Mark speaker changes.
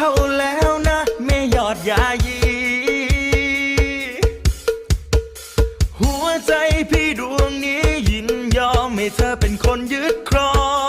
Speaker 1: เข้าแล้วนะแม่ยอดยายี หัวใจพี่ดวงนี้ยินยอมให้เธอเป็นคนยึดครอง